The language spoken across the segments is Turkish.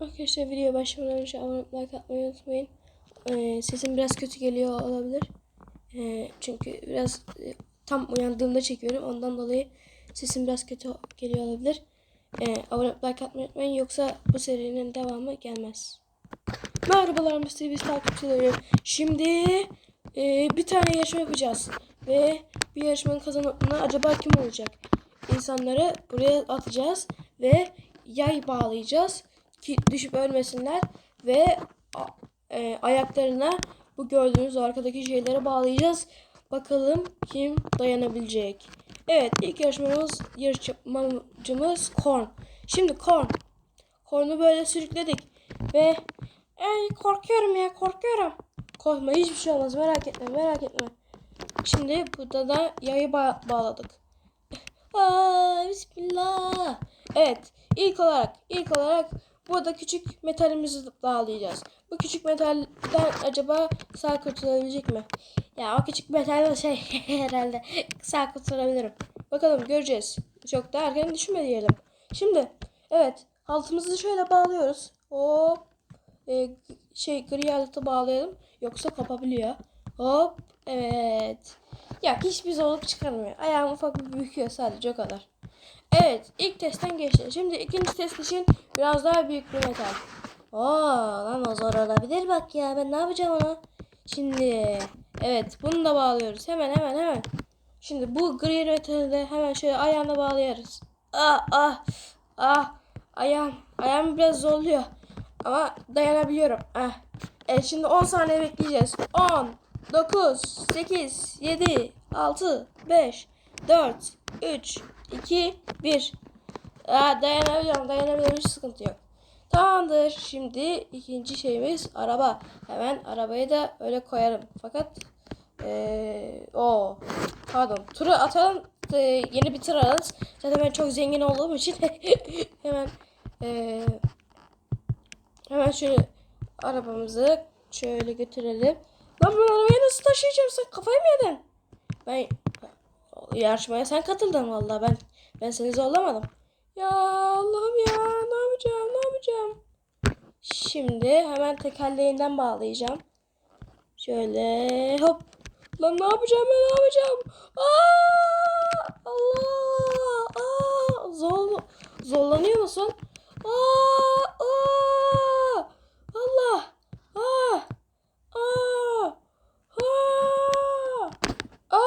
Arkadaşlar video başlamadan önce abone olmayı, like atmayı unutmayın. Ee, sesim biraz kötü geliyor olabilir. Ee, çünkü biraz e, tam uyandığımda çekiyorum. Ondan dolayı sesim biraz kötü geliyor olabilir. Ee, abone olmayı, like atmayı unutmayın. Yoksa bu serinin devamı gelmez. Merhabalar Mr. Beast takipçileri. Şimdi e, bir tane yarışma yapacağız. Ve bir yarışmanın kazananı acaba kim olacak? İnsanları buraya atacağız ve yay bağlayacağız ki düşüp ölmesinler ve e, ayaklarına bu gördüğünüz arkadaki şeylere bağlayacağız. Bakalım kim dayanabilecek. Evet ilk yarışmamız yarışmacımız Korn. Şimdi Korn. Korn'u böyle sürükledik ve Ey korkuyorum ya korkuyorum. Korkma hiçbir şey olmaz merak etme merak etme. Şimdi burada da yayı ba- bağladık. Aa, bismillah. Evet ilk olarak ilk olarak burada küçük metalimizi bağlayacağız. Bu küçük metalden acaba sağ kurtulabilecek mi? Ya o küçük metal şey herhalde sağ kurtulabilirim. Bakalım göreceğiz. Çok da erken düşünme diyelim. Şimdi evet altımızı şöyle bağlıyoruz. Hop e, şey gri aleti bağlayalım. Yoksa kopabiliyor. Hop. Evet. Ya hiçbir zorluk çıkarmıyor. Ayağım ufak bir büküyor sadece o kadar. Evet. ilk testten geçti. Şimdi ikinci test için biraz daha büyük bir metal. Oo lan o zor olabilir bak ya. Ben ne yapacağım ona? Şimdi evet bunu da bağlıyoruz. Hemen hemen hemen. Şimdi bu gri metali de hemen şöyle ayağına bağlıyoruz. Ah ah ah ayağım ayağım biraz zorluyor. Ama dayanabiliyorum. Ah. Evet şimdi 10 saniye bekleyeceğiz. 10, 9, 8, 7, 6, 5, 4, 3, 2, 1. Aa, dayanabiliyorum. Dayanabiliyorum. Hiç sıkıntı yok. Tamamdır. Şimdi ikinci şeyimiz araba. Hemen arabayı da öyle koyarım. Fakat ee, o pardon turu atalım. Ee, yeni bir tır alırız. Zaten ben çok zengin olduğum için hemen ee, Hemen şöyle arabamızı şöyle götürelim. Lan ben arabayı nasıl taşıyacağım? Sen kafayı mı yedin? Ben yarışmaya sen katıldın vallahi ben ben seni zorlamadım. Ya Allah'ım ya ne yapacağım ne yapacağım? Şimdi hemen tekerleğinden bağlayacağım. Şöyle hop. Lan ne yapacağım ben ne yapacağım? Aa! Allah! Aa! Zor, zorlanıyor musun? Aa! Aa! Allah! Aa! Aa! Aa! Aa!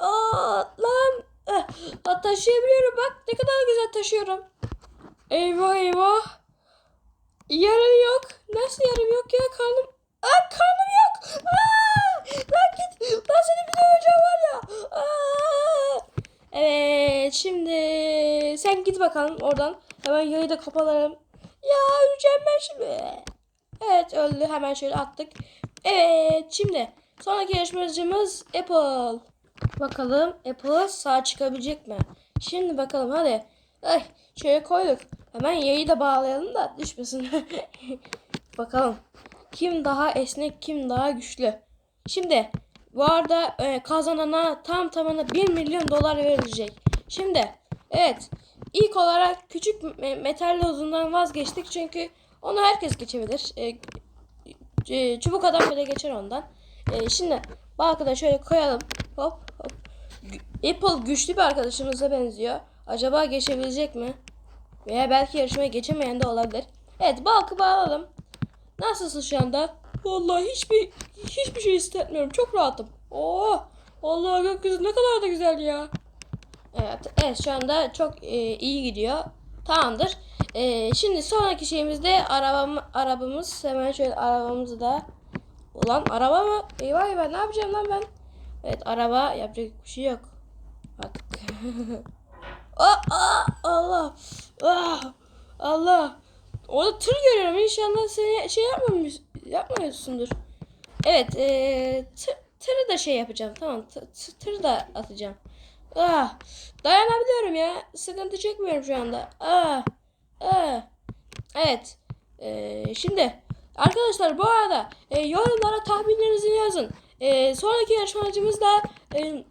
Aa! Lan! Eh, ha, taşıyabiliyorum bak ne kadar güzel taşıyorum. Eyvah eyvah. Yarım yok. Nasıl yarım yok ya karnım? Aa karnım yok. Aa! Lan git. Lan seni bir döveceğim var ya. Aa! Evet şimdi sen git bakalım oradan. Hemen yayı da kapatalım. Ya öleceğim ben şimdi. Evet öldü. Hemen şöyle attık. Evet şimdi sonraki yarışmacımız Apple. Bakalım Apple sağ çıkabilecek mi? Şimdi bakalım hadi. Ay, şöyle koyduk. Hemen yayı da bağlayalım da düşmesin. bakalım. Kim daha esnek, kim daha güçlü. Şimdi bu arada e, kazanana tam tamına 1 milyon dolar verilecek. Şimdi evet ilk olarak küçük me- metal lozundan vazgeçtik çünkü onu herkes geçebilir. E, e, çubuk adam bile geçer ondan. E, şimdi bu arkadaşı şöyle koyalım. Hop Apple güçlü bir arkadaşımıza benziyor. Acaba geçebilecek mi? Veya belki yarışmaya geçemeyen de olabilir. Evet balkı bağladım. Nasılsın şu anda? Vallahi hiçbir hiçbir şey hissetmiyorum. Çok rahatım. Oo! Vallahi gökyüzü ne kadar da güzel ya. Evet, evet şu anda çok e, iyi gidiyor. Tamamdır. E, şimdi sonraki şeyimizde arabam, arabamız. Hemen şöyle arabamızı da. Ulan araba mı? Eyvah eyvah ne yapacağım lan ben? Evet araba yapacak bir şey yok. Artık. Aa, aa, Allah. Ah, Allah. Orada tır görüyorum. İnşallah seni şey yapmamış, yapmıyorsundur. Evet. E, tır, tırı da şey yapacağım. Tamam. Tır, tır- tırı da atacağım. Ah, dayanabiliyorum ya. Sıkıntı çekmiyorum şu anda. Ah, ah. Evet. E, şimdi arkadaşlar bu arada e, yorumlara tahminlerinizi yazın. E, sonraki yarışmacımız da e,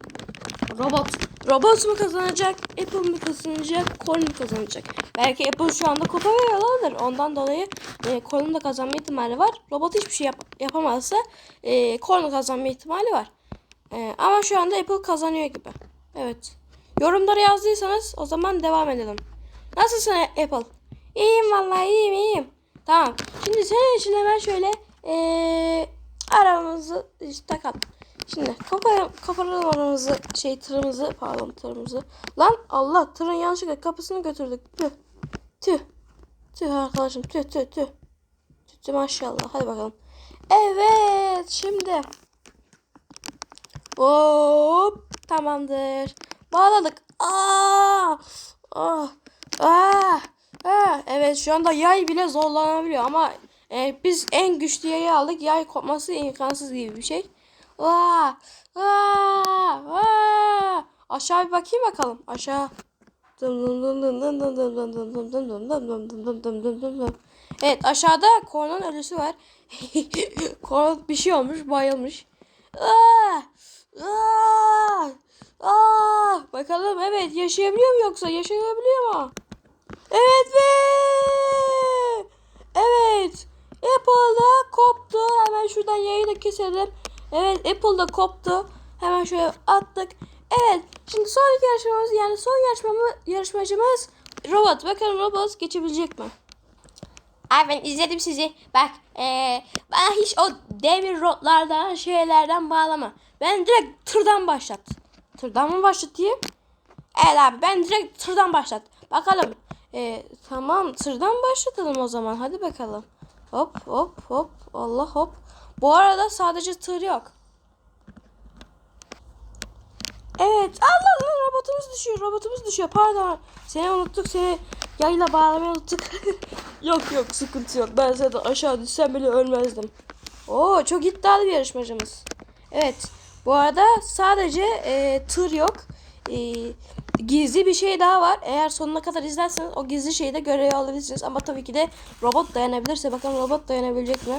Robot. Robot mu kazanacak? Apple mi kazanacak? Colin mi kazanacak? Belki Apple şu anda kupa veriyorlardır. Ondan dolayı e, Colin de kazanma ihtimali var. Robot hiçbir şey yap- yapamazsa e, Colin kazanma ihtimali var. E, ama şu anda Apple kazanıyor gibi. Evet. Yorumlara yazdıysanız o zaman devam edelim. Nasılsın Apple? İyiyim vallahi iyiyim iyiyim. Tamam. Şimdi senin için hemen şöyle eee arabamızı işte takalım. Şimdi kafa kafalarım aramızı şey tırımızı pardon tırımızı. Lan Allah tırın yanlışlıkla kapısını götürdük. Tüh. Tüh. Tüh arkadaşım tüh tüh tüh. Tüh, tüh maşallah. Hadi bakalım. Evet şimdi. Hop tamamdır. Bağladık. Aa! Ah! Ah! Ah! Evet şu anda yay bile zorlanabiliyor ama e, biz en güçlü yayı aldık. Yay kopması imkansız gibi bir şey. Aa, aa, aa. Aşağı bir bakayım bakalım. Aşağı. Evet aşağıda Korn'un ölüsü var. Korn bir şey olmuş bayılmış. Aa, aa, aa. Bakalım evet yaşayabiliyor mu yoksa yaşayabiliyor mu? Evet ve evet Apple'da koptu. Hemen şuradan yayını keselim. Evet Apple'da koptu. Hemen şöyle attık. Evet şimdi sonraki yarışmamız yani son yarışmamı, yarışmacımız robot. Bakalım robot geçebilecek mi? Ay ben izledim sizi. Bak ee, bana hiç o demir rotlardan şeylerden bağlama. Ben direkt tırdan başlat. Tırdan mı başlatayım? Evet abi ben direkt tırdan başlat. Bakalım. Ee, tamam tırdan başlatalım o zaman. Hadi bakalım. Hop hop hop. Allah hop. Bu arada sadece tır yok. Evet. Allah Allah robotumuz düşüyor. Robotumuz düşüyor. Pardon. Seni unuttuk. Seni yayla bağlamayı unuttuk. yok yok sıkıntı yok. Ben zaten aşağı düşsem bile ölmezdim. Oo çok iddialı bir yarışmacımız. Evet. Bu arada sadece e, tır yok. E, gizli bir şey daha var. Eğer sonuna kadar izlerseniz o gizli şeyi de görev alabilirsiniz. Ama tabii ki de robot dayanabilirse bakalım robot dayanabilecek mi?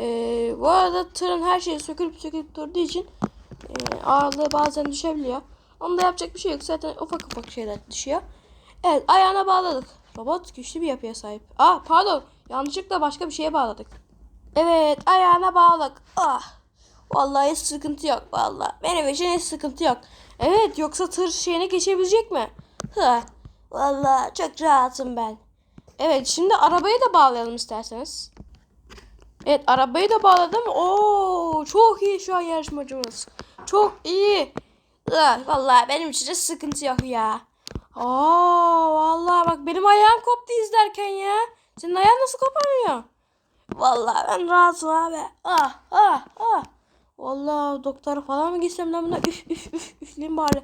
E, bu arada tırın her şeyi sökülüp sökülüp durduğu için e, ağırlığı bazen düşebiliyor. Onda yapacak bir şey yok. Zaten ufak ufak şeyler düşüyor. Evet ayağına bağladık. Robot güçlü bir yapıya sahip. Ah pardon yanlışlıkla başka bir şeye bağladık. Evet ayağına bağladık. Ah vallahi hiç sıkıntı yok vallahi. Benim için hiç sıkıntı yok. Evet yoksa tır şeyine geçebilecek mi? Hı. Vallahi çok rahatım ben. Evet şimdi arabayı da bağlayalım isterseniz. Evet arabayı da bağladım. Oo çok iyi şu an yarışmacımız. Çok iyi. Ah, vallahi benim için de sıkıntı yok ya. Aa vallahi bak benim ayağım koptu izlerken ya. Senin ayağın nasıl kopamıyor? Vallahi ben rahatım abi. Ah ah ah. Vallahi doktora falan mı gitsem lan buna? Üf üf üf üfleyeyim bari.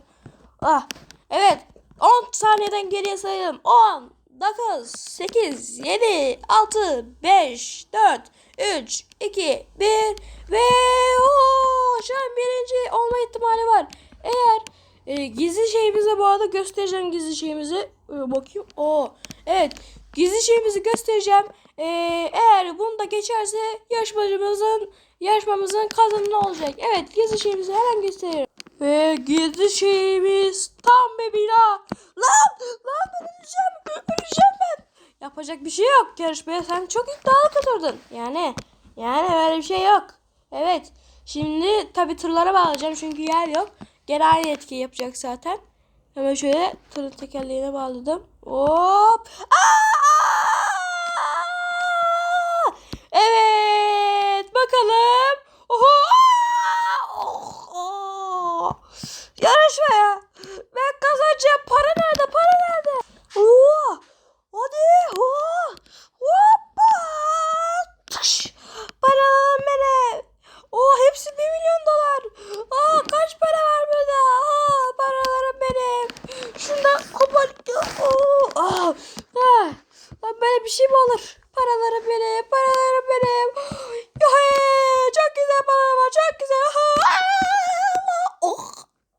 Ah. Evet. 10 saniyeden geriye sayalım. 10, 9, 8, 7, 6, 5, 4, 3, 2, 1 ve ooo şu an birinci olma ihtimali var. Eğer e, gizli şeyimize bu arada göstereceğim gizli şeyimizi. E, bakayım. Oo. Evet. Gizli şeyimizi göstereceğim. E, eğer bunu da geçerse yarışmacımızın yarışmamızın kazananı olacak. Evet gizli şeyimizi hemen gösteriyorum. Ve gizli şeyimiz tam bir bina. Lan lan ben öleceğim. Öleceğim ben. Yapacak bir şey yok. Yarışmaya sen çok iddialı katırdın. Yani yani böyle bir şey yok. Evet. Şimdi tabii tırlara bağlayacağım çünkü yer yok. Gene aynı etki yapacak zaten. Hemen şöyle tırın tekerleğine bağladım. Hop. Aa! Evet. Bakalım. Oho. Oh, oh. Yarışmaya. Ben kazanacağım. Para nerede? Para nerede? Oo. Hadi. Oo. Hoppa. Tış. Paralarım benim. Oo hepsi 1 milyon dolar. Aa kaç para var burada? Aa paralarım benim. Şundan kopar. Oo. Aa. Ah. Lan böyle bir şey mi olur? Paralarım benim. Paralarım benim. Hey, çok güzel paralar var. Çok güzel. Aa. Oh.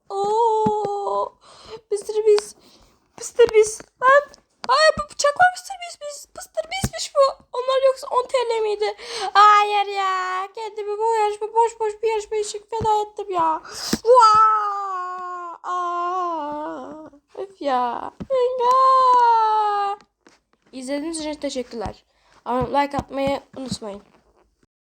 Oo. Mr. Beast. Mr. Beast. Lan. Ay bu bıçak var Mr. Beast. Biz, Mr. Beast'miş bu. Onlar yoksa 10 TL miydi? Hayır ya. Kendimi bu yarışma boş boş bir yarışma için feda ettim ya. Vaa! Aa, ya. Rengar. İzlediğiniz için teşekkürler. Like atmayı unutmayın.